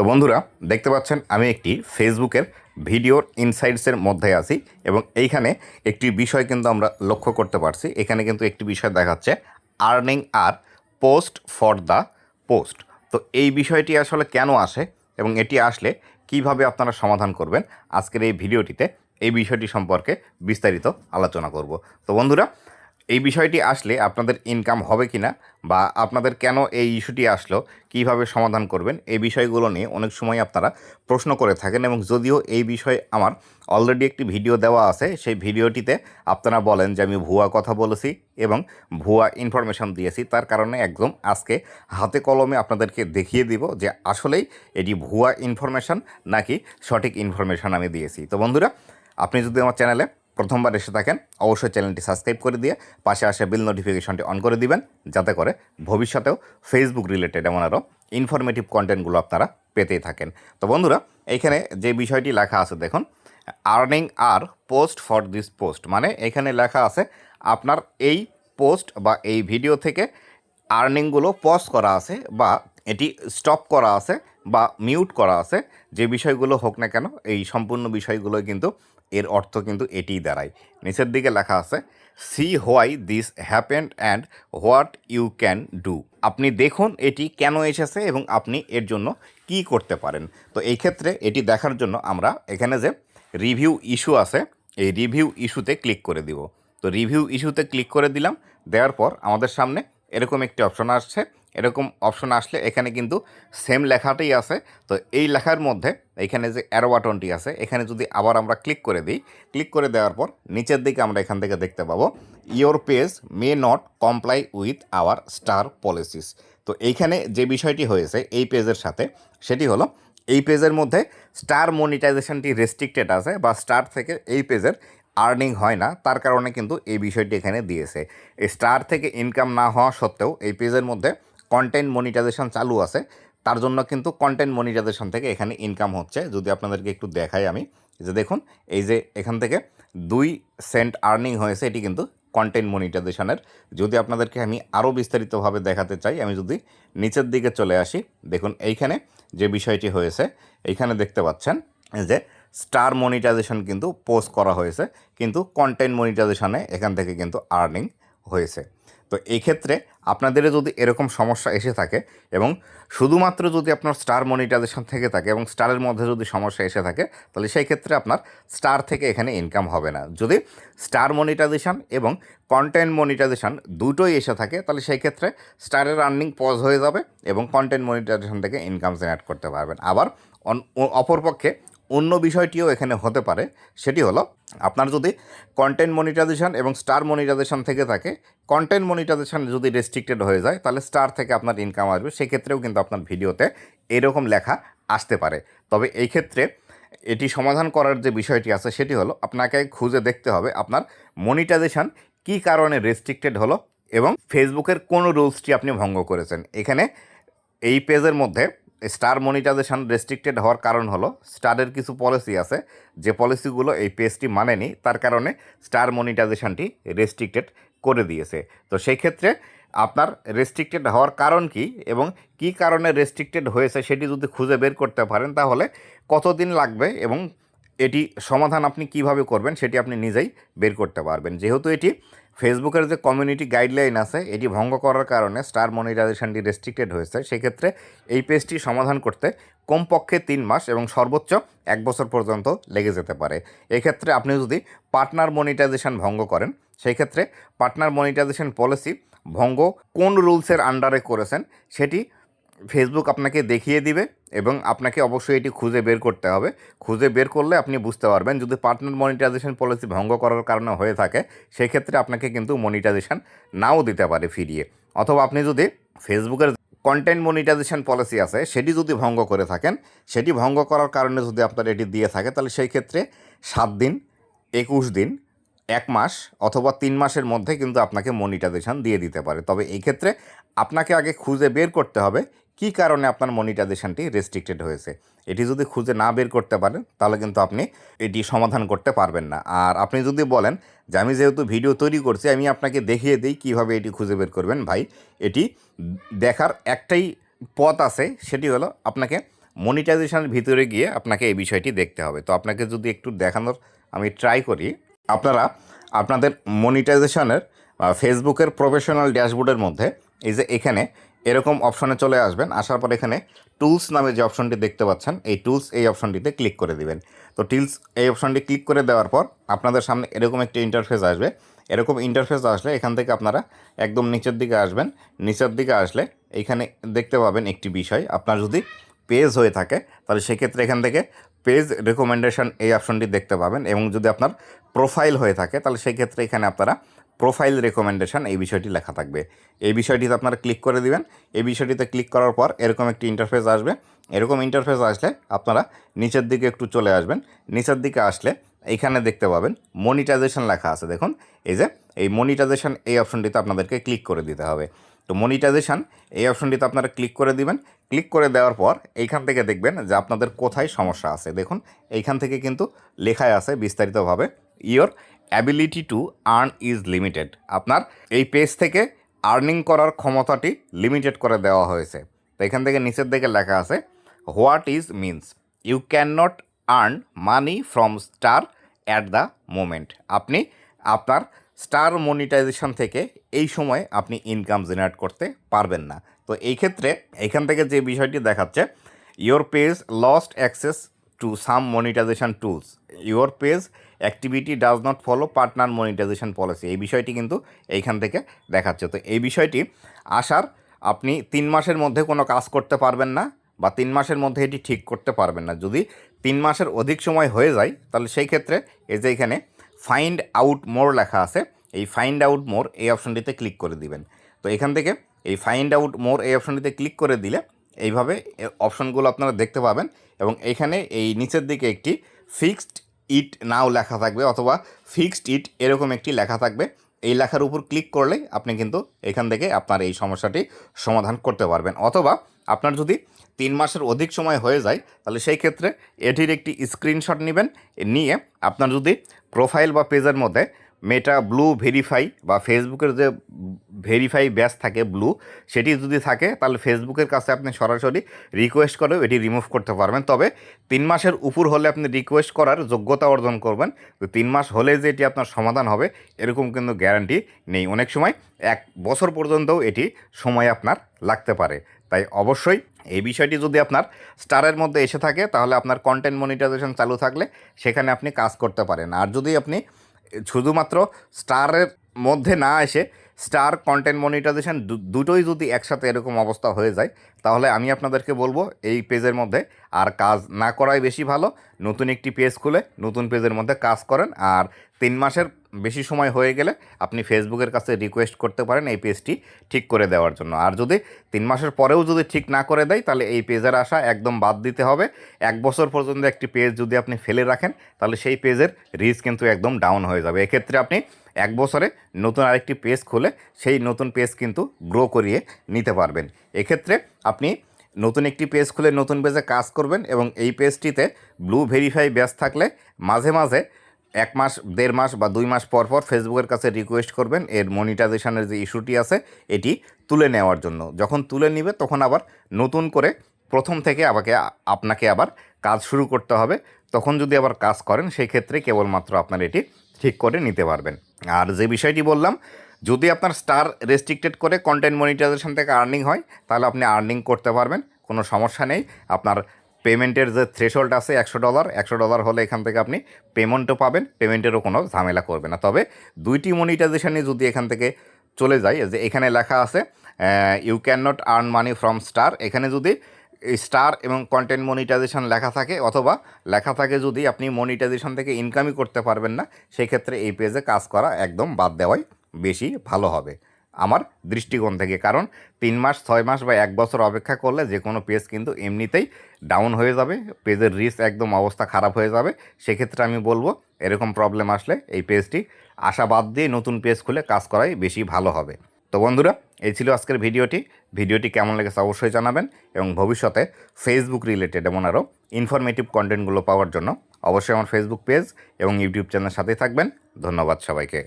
তো বন্ধুরা, দেখতে পাচ্ছেন আমি একটি ফেসবুকের ভিডিওর ইনসাইটসের মধ্যে আছি এবং এইখানে একটি বিষয় কিন্তু আমরা লক্ষ্য করতে পারছি। এখানে কিন্তু একটি বিষয় দেখাচ্ছে earning are paused for the post তো এই বিষয়টি আসলে কেন আসে এবং এটি আসলে কীভাবে আপনারা সমাধান করবেন, আজকের এই ভিডিওটিতে এই বিষয়টি সম্পর্কে বিস্তারিত আলোচনা করব। তো বন্ধুরা এই বিষয়টি আসলে আপনাদের ইনকাম হবে কি না বা আপনাদের কেন এই ইস্যুটি আসলো, কীভাবে সমাধান করবেন, এই বিষয়গুলো নিয়ে অনেক সময় আপনারা প্রশ্ন করে থাকেন এবং যদিও এই বিষয়ে আমার অলরেডি একটি ভিডিও দেওয়া আছে, সেই ভিডিওটিতে আপনারা বলেন যে আমি ভুয়া কথা বলেছি এবং ভুয়া ইনফরমেশন দিয়েছি। তার কারণে একদম আজকে হাতে কলমে আপনাদেরকে দেখিয়ে দিব যে আসলেই এটি ভুয়া ইনফরমেশন নাকি সঠিক ইনফরমেশন আমি দিয়েছি। তো বন্ধুরা, আপনি যদি আমার চ্যানেলে প্রথমবার এসে থাকেন, অবশ্যই চ্যানেলটি সাবস্ক্রাইব করে দিয়ে পাশে আসে বিল নোটিফিকেশনটি অন করে দিবেন, যাতে করে ভবিষ্যতেও ফেসবুক রিলেটেড এমন আরও ইনফরমেটিভ কন্টেন্টগুলো আপনারা পেতেই থাকেন। তো বন্ধুরা এইখানে যে বিষয়টি লেখা আছে, দেখুন earning R post for this post মানে এখানে লেখা আছে, আপনার এই পোস্ট বা এই ভিডিও থেকে আর্নিংগুলো পজ করা আছে বা এটি স্টপ করা আছে বা মিউট করা আছে, যে বিষয়গুলো হোক না কেন, এই সম্পূর্ণ বিষয়গুলো কিন্তু এর অর্থ কিন্তু এটিই দাঁড়ায়। নিচের দিকে লেখা আছে see why this happened and what you can do আপনি দেখুন এটি কেন এসেছে এবং আপনি এর জন্য কি করতে পারেন। তো এই ক্ষেত্রে এটি দেখার জন্য আমরা এখানে যে রিভিউ ইস্যু আছে, এই রিভিউ ইস্যুতে ক্লিক করে দিব। তো রিভিউ ইস্যুতে ক্লিক করে দিলাম, দেওয়ার পর আমাদের সামনে এরকম একটি অপশন আসছে এরকম অপশন আসলে এখানে কিন্তু সেম লেখাটাই আছে। তো এই লেখার মধ্যে এখানে যে অ্যারো বাটনটি আছে, এখানে যদি আবার আমরা ক্লিক করে দিই ক্লিক করে দেওয়ার পর নিচের দিকে আমরা এখান থেকে দেখতে পাবো your page may not comply with our star policies তো এইখানে যে বিষয়টি হয়েছে এই পেজের সাথে, সেটি হলো এই পেজের মধ্যে স্টার মনিটাইজেশনটি রেস্ট্রিক্টেড আছে বা স্টার থেকে এই পেজের আর্নিং হয় না, তার কারণে কিন্তু এই বিষয়টি এখানে দিয়েছে। এই স্টার থেকে ইনকাম না হওয়া সত্ত্বেও এই পেজের মধ্যে কন্টেন্ট মনিটাইজেশন চালু আছে, তার জন্য কিন্তু কন্টেন্ট মনিটাইজেশন থেকে এখানে ইনকাম হচ্ছে। যদি আপনাদেরকে একটু দেখাই আমি যে দেখুন, এই যে এখান থেকে দুই সেন্ট আর্নিং হয়েছে, এটি কিন্তু কন্টেন্ট মনিটাইজেশনের যদি আপনাদেরকে আমি আরও বিস্তারিতভাবে দেখাতে চাই, আমি যদি নিচের দিকে চলে আসি, দেখুন এইখানে যে বিষয়টি হয়েছে, এইখানে দেখতে পাচ্ছেন যে স্টার মনিটাইজেশন কিন্তু পোস্ট করা হয়েছে, কিন্তু কন্টেন্ট মনিটাইজেশনে এখান থেকে কিন্তু আর্নিং হয়েছে। তো এই ক্ষেত্রে আপনাদের যদি এরকম সমস্যা এসে থাকে এবং শুধুমাত্র যদি আপনার স্টার মনিটাইজেশন থেকে থাকে এবং স্টারের মধ্যে যদি সমস্যা এসে থাকে, তাহলে সেই ক্ষেত্রে আপনার স্টার থেকে এখানে ইনকাম হবে না। যদি স্টার মনিটাইজেশন এবং কন্টেন্ট মনিটাইজেশন দুটোই এসে থাকে, তাহলে সেই ক্ষেত্রে স্টারের আর্নিং পজ হয়ে যাবে এবং কন্টেন্ট মনিটাইজেশন থেকে ইনকাম জেনারেট করতে পারবেন। আবার অপরপক্ষে অন্য বিষয়টিও এখানে হতে পারে। সেটি হলো, আপনার যদি কন্টেন্ট মনিটাইজেশন এবং স্টার মনিটাইজেশন থেকে থাকে কন্টেন্ট মনিটাইজেশান যদি রেস্ট্রিক্টেড হয়ে যায়, তাহলে স্টার থেকে আপনার ইনকাম আসবে। সেক্ষেত্রেও কিন্তু আপনার ভিডিওতে এরকম লেখা আসতে পারে। তবে এই ক্ষেত্রে এটি সমাধান করার যে বিষয়টি আছে, সেটি হলো, আপনাকে খুঁজে দেখতে হবে আপনার মনিটাইজেশন কী কারণে রেস্ট্রিক্টেড হলো এবং ফেসবুকের কোন রুলসটি আপনি ভঙ্গ করেছেন। এখানে এই পেজের মধ্যে স্টার মনিটাইজেশন রেস্ট্রিক্টেড হওয়ার কারণ হলো, স্টারের কিছু পলিসি আছে, যে পলিসিগুলো এই পেজটি মানেনি, তার কারণে স্টার মনিটাইজেশনটি রেস্ট্রিক্টেড করে দিয়েছে। তো সেই ক্ষেত্রে আপনার রেস্ট্রিক্টেড হওয়ার কারণ কি এবং কি কারণে রেস্ট্রিক্টেড হয়েছে সেটি যদি খুঁজে বের করতে পারেন, তাহলে কতদিন লাগবে এবং এটি সমাধান আপনি কীভাবে করবেন সেটি আপনি নিজেই বের করতে পারবেন। যেহেতু এটি ফেসবুকের যে কমিউনিটি গাইডলাইন আছে, এটি ভঙ্গ করার কারণে স্টার মনিটাইজেশনটি রেস্ট্রিক্টেড হয়েছে। সেক্ষেত্রে এই পেজটি সমাধান করতে কমপক্ষে তিন মাস এবং সর্বোচ্চ এক বছর পর্যন্ত লেগে যেতে পারে। এক্ষেত্রে আপনি যদি পার্টনার মনিটাইজেশন ভঙ্গ করেন সেই ক্ষেত্রে পার্টনার মনিটাইজেশন পলিসি ভঙ্গ কোন রুলসের আন্ডারে করেছেন, সেটি ফেসবুক আপনাকে দেখিয়ে দিবে এবং আপনাকে অবশ্যই এটি খুঁজে বের করতে হবে। খুঁজে বের করলে আপনি বুঝতে পারবেন, যদি পার্টনার মনিটাইজেশন পলিসি ভঙ্গ করার কারণে হয়ে থাকে সেই ক্ষেত্রে আপনাকে কিন্তু মনিটাইজেশন নাও দিতে পারে ফিরিয়ে। অথবা আপনি যদি ফেসবুকের কন্টেন্ট মনিটাইজেশন পলিসি আছে, সেটি যদি ভঙ্গ করে থাকেন, সেটি ভঙ্গ করার কারণে যদি আপনার এটি দিয়ে থাকে, তাহলে সেই ক্ষেত্রে সাত দিন, একুশ দিন, এক মাস অথবা তিন মাসের মধ্যে কিন্তু আপনাকে মনিটাইজেশন দিয়ে দিতে পারে। তবে এই ক্ষেত্রে আপনাকে আগে খুঁজে বের করতে হবে কী কারণে আপনার মনিটাইজেশনটি রেস্ট্রিক্টেড হয়েছে? এটি যদি খুঁজে না বের করতে পারেন, তাহলে কিন্তু আপনি এটি সমাধান করতে পারবেন না। আর আপনি যদি বলেন যে, আমি যেহেতু ভিডিও তৈরি করছি, আমি আপনাকে দেখিয়ে দিই কীভাবে এটি খুঁজে বের করবেন ভাই। এটি দেখার একটাই পথ আছে, সেটি হলো আপনাকে মনিটাইজেশনের ভিতরে গিয়ে আপনাকে এই বিষয়টি দেখতে হবে। তো আপনাকে যদি একটু দেখানোর আমি ট্রাই করি, আপনারা আপনাদের মনিটাইজেশনের ফেসবুকের প্রফেশনাল ড্যাশবোর্ডের মধ্যে এই যে এখানে এরকম অপশনে চলে আসবেন, আসার পর এখানে টুলস নামে যে অপশনটি দেখতে পাচ্ছেন, এই টুলস এই অপশনটিতে ক্লিক করে দিবেন। তো টিলস এই অপশনটি ক্লিক করে দেওয়ার পর আপনাদের সামনে এরকম একটি ইন্টারফেস আসবে। এরকম ইন্টারফেস আসলে এখান থেকে আপনারা একদম নিচের দিকে আসবেন। নিচের দিকে আসলে এইখানে দেখতে পাবেন একটি বিষয়, আপনার যদি পেজ হয়ে থাকে, তাহলে সেক্ষেত্রে এখান থেকে পেজ রেকমেন্ডেশন এই অপশনটি দেখতে পাবেন এবং যদি আপনার প্রোফাইল হয়ে থাকে, তাহলে সেক্ষেত্রে এখানে আপনারা প্রোফাইল রেকমেন্ডেশন এই বিষয়টি লেখা থাকবে। এই বিষয়টিতে আপনারা ক্লিক করে দিবেন। এই বিষয়টিতে ক্লিক করার পর এরকম একটি ইন্টারফেস আসবে। এরকম ইন্টারফেস আসলে আপনারা নিচের দিকে একটু চলে আসবেন। নিচের দিকে আসলে এইখানে দেখতে পাবেন মনিটাইজেশন লেখা আছে। দেখুন, এই যে এই মনিটাইজেশন এই অপশনটিতে আপনাদেরকে ক্লিক করে দিতে হবে। তো মনিটাইজেশান এই অপশনটিতে আপনারা ক্লিক করে দিবেন। ক্লিক করে দেওয়ার পর এইখান থেকে দেখবেন যে আপনাদের কোথায় সমস্যা আছে। দেখুন, এইখান থেকে কিন্তু লেখায় আছে বিস্তারিতভাবে। Your ability to earn is limited আপনার এই পেজ থেকে আর্নিং করার ক্ষমতাটি লিমিটেড করে দেওয়া হয়েছে। তো এখান থেকে নিচের দিকে লেখা আছে what is means you can not earn money from star at the moment আপনি আপনার স্টার মনিটাইজেশন থেকে এই সময় আপনি ইনকাম জেনারেট করতে পারবেন না। তো এই ক্ষেত্রে এখান থেকে যে বিষয়টি দেখাচ্ছে your page lost access to some monetization tools your page activity does not follow partner monetization policy এই বিষয়টি কিন্তু এইখান থেকে দেখাচ্ছে। তো এই বিষয়টি আসার আপনি তিন মাসের মধ্যে কোনো কাজ করতে পারবেন না বা তিন মাসের মধ্যে এটি ঠিক করতে পারবেন না। যদি তিন মাসের অধিক সময় হয়ে যায়, তাহলে সেই ক্ষেত্রে এই যে এখানে ফাইন্ড আউট মোর লেখা আছে, এই ফাইন্ড আউট মোর এই অপশনটিতে ক্লিক করে দিবেন। তো এখান থেকে এই ফাইন্ড আউট মোর এই অপশনটিতে ক্লিক করে দিলে এইভাবে অপশনগুলো আপনারা দেখতে পাবেন এবং এখানে এই নিচের দিকে একটি ফিক্সড ইট নাও লেখা থাকবে অথবা ফিক্সড ইট এরকম একটি লেখা থাকবে। এই লেখার উপর ক্লিক করলেই আপনি কিন্তু এখান থেকে আপনার এই সমস্যাটি সমাধান করতে পারবেন। অথবা আপনার যদি তিন মাসের অধিক সময় হয়ে যায়, তাহলে সেই ক্ষেত্রে এটির একটি স্ক্রিনশট নেবেন নিয়ে আপনার যদি প্রোফাইল বা পেজের মধ্যে মেটা ব্লু ভেরিফাই বা ফেসবুকের যে ভেরিফাই ব্যাস থাকে ব্লু সেটি যদি থাকে, তাহলে ফেসবুকের কাছে আপনি সরাসরি রিকোয়েস্ট করেও এটি রিমুভ করতে পারবেন। তবে তিন মাসের উপর হলে আপনি রিকোয়েস্ট করার যোগ্যতা অর্জন করবেন। তো তিন মাস হলে যে এটি আপনার সমাধান হবে, এরকম কিন্তু গ্যারান্টি নেই। অনেক সময় এক বছর পর্যন্তও এটি সময় আপনার লাগতে পারে। তাই অবশ্যই এই বিষয়টি যদি আপনার স্টারের মধ্যে এসে থাকে, তাহলে আপনার কন্টেন্ট মনিটাইজেশন চালু থাকলে সেখানে আপনি কাজ করতে পারেন। আর যদি আপনি শুধুমাত্র স্টারের মধ্যে না এসে স্টার কন্টেন্ট মনিটাইজেশন দুটোই যদি একসাথে এরকম অবস্থা হয়ে যায়, তাহলে আমি আপনাদেরকে বলব এই পেজের মধ্যে আর কাজ না করাই বেশি ভালো। নতুন একটি পেজ খুলে নতুন পেজের মধ্যে কাজ করেন আর তিন মাসের বেশি সময় হয়ে গেলে আপনি ফেসবুকের কাছে রিকোয়েস্ট করতে পারেন এই পেজটি ঠিক করে দেওয়ার জন্য। আর যদি তিন মাসের পরেও যদি ঠিক না করে দেয়, তাহলে এই পেজের আশা একদম বাদ দিতে হবে। এক বছর পর্যন্ত একটি পেজ যদি আপনি ফেলে রাখেন, তাহলে সেই পেজের রিচ কিন্তু একদম ডাউন হয়ে যাবে। এক্ষেত্রে আপনি এক বছরে নতুন আরেকটি পেজ খুলে সেই নতুন পেজ কিন্তু গ্রো করিয়ে নিতে পারবেন। এক্ষেত্রে আপনি নতুন একটি পেজ খুলে নতুন পেজে কাজ করবেন এবং এই পেজটিতে ব্লু ভেরিফাই ব্যাচ থাকলে মাঝে মাঝে এক মাস, দেড় মাস বা দুই মাস পর পর ফেসবুকের কাছে রিকোয়েস্ট করবেন। এর মনিটাইজেশনের যে ইস্যুটি আছে, এটি তুলে নেওয়ার জন্য। যখন তুলে নিবে, তখন আবার নতুন করে প্রথম থেকে আমাকে আপনাকে আবার কাজ শুরু করতে হবে। তখন যদি আবার কাজ করেন সেই ক্ষেত্রে কেবলমাত্র আপনার এটি ঠিক করে নিতে পারবেন। আর যে বিষয়টি বললাম, যদি আপনার স্টার রেস্ট্রিক্টেড করে কন্টেন্ট মনিটাইজেশন থেকে আর্নিং হয়, তাহলে আপনি আর্নিং করতে পারবেন, কোনো সমস্যা নেই। আপনার পেমেন্টের যে থ্রেশহোল্ড আছে একশো ডলার একশো ডলার হলে এখান থেকে আপনি পেমেন্টও পাবেন পেমেন্টেরও কোনো ঝামেলা করবে না। তবে দুইটি মনিটাইজেশনই যদি এখান থেকে চলে যায় যে এখানে লেখা আছে you can not earn money from star এখানে যদি স্টার এবং কন্টেন্ট মনিটাইজেশন লেখা থাকে, অথবা লেখা থাকে যদি আপনি মনিটাইজেশন থেকে ইনকামই করতে পারবেন না সেই ক্ষেত্রে এই পেজে কাজ করা একদম বাদ দেওয়াই বেশি ভালো হবে আমার দৃষ্টিকোণ থেকে। কারণ তিন মাস, ছয় মাস বা এক বছর অপেক্ষা করলে যে কোনো পেজ কিন্তু এমনিতেই ডাউন হয়ে যাবে পেজের রিস্ক একদম অবস্থা খারাপ হয়ে যাবে। সেক্ষেত্রে আমি বলব, এরকম প্রবলেম আসলে এই পেজটি আশা বাদ দিয়ে নতুন পেজ খুলে কাজ করাই বেশি ভালো হবে। তো বন্ধুরা, এই ছিল আজকের ভিডিওটি। ভিডিওটি কেমন লেগেছে অবশ্যই জানাবেন এবং ভবিষ্যতে ফেসবুক রিলেটেড এমন আরও ইনফরমেটিভ কন্টেন্টগুলো পাওয়ার জন্য অবশ্যই আমার ফেসবুক পেজ এবং ইউটিউব চ্যানেলের সাথেই থাকবেন। ধন্যবাদ সবাইকে।